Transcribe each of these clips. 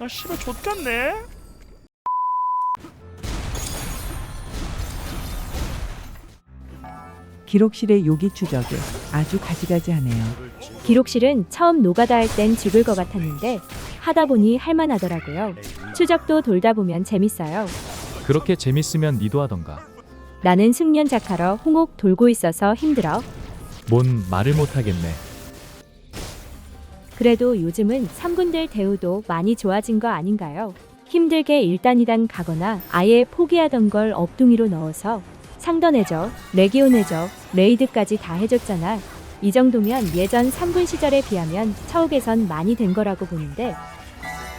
아 씨발 좆같네 기록실의 요기 추적에 아주 가지가지하네요. 기록실은 처음 노가다 할 땐 죽을 것 같았는데 하다 보니 할만하더라고요. 추적도 돌다 보면 재밌어요. 그렇게 재밌으면 니도 하던가. 나는 승련 작하러 홍옥 돌고 있어서 힘들어. 뭔 말을 못하겠네. 그래도 요즘은 삼군들 대우도 많이 좋아진 거 아닌가요? 힘들게 일단이단 가거나 아예 포기하던 걸 업둥이로 넣어서 상던해줘, 레기온 해줘, 레이드까지 다 해줬잖아. 이 정도면 예전 3군 시절에 비하면 처우개선 많이 된 거라고 보는데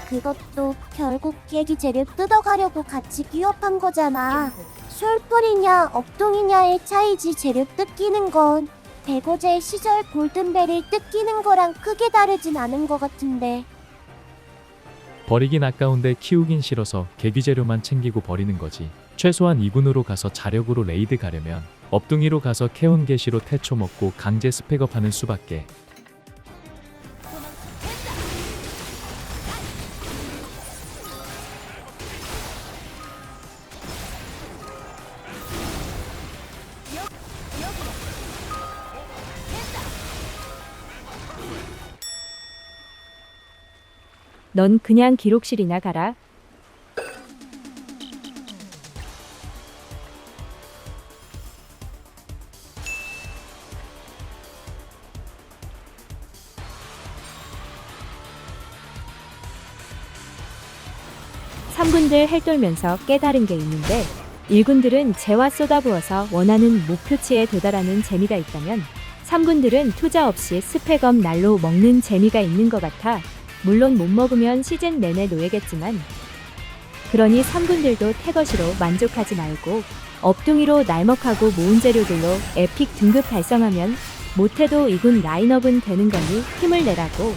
그것도 결국 재료 뜯어가려고 같이 기업한 거잖아. 솔플이냐 업동이냐의 차이지 재료 뜯기는 건 대고제 시절 골든벨을 뜯기는 거랑 크게 다르진 않은 것 같은데. 버리긴 아까운데 키우긴 싫어서 개귀재료만 챙기고 버리는 거지. 최소한 2군으로 가서 자력으로 레이드 가려면 업둥이로 가서 캐온 게시로 태초 먹고 강제 스펙업 하는 수밖에. 넌 그냥 기록실이나 가라. 삼군들 헬돌면서 깨달은 게 있는데 일군들은 재화 쏟아부어서 원하는 목표치에 도달하는 재미가 있다면 삼군들은 투자 없이 스펙업 날로 먹는 재미가 있는 것 같아 물론 못 먹으면 시즌 내내 노예겠지만 그러니 3군들도 태거시로 만족하지 말고 업둥이로 날먹하고 모은 재료들로 에픽 등급 달성하면 못해도 2군 라인업은 되는 거니 힘을 내라고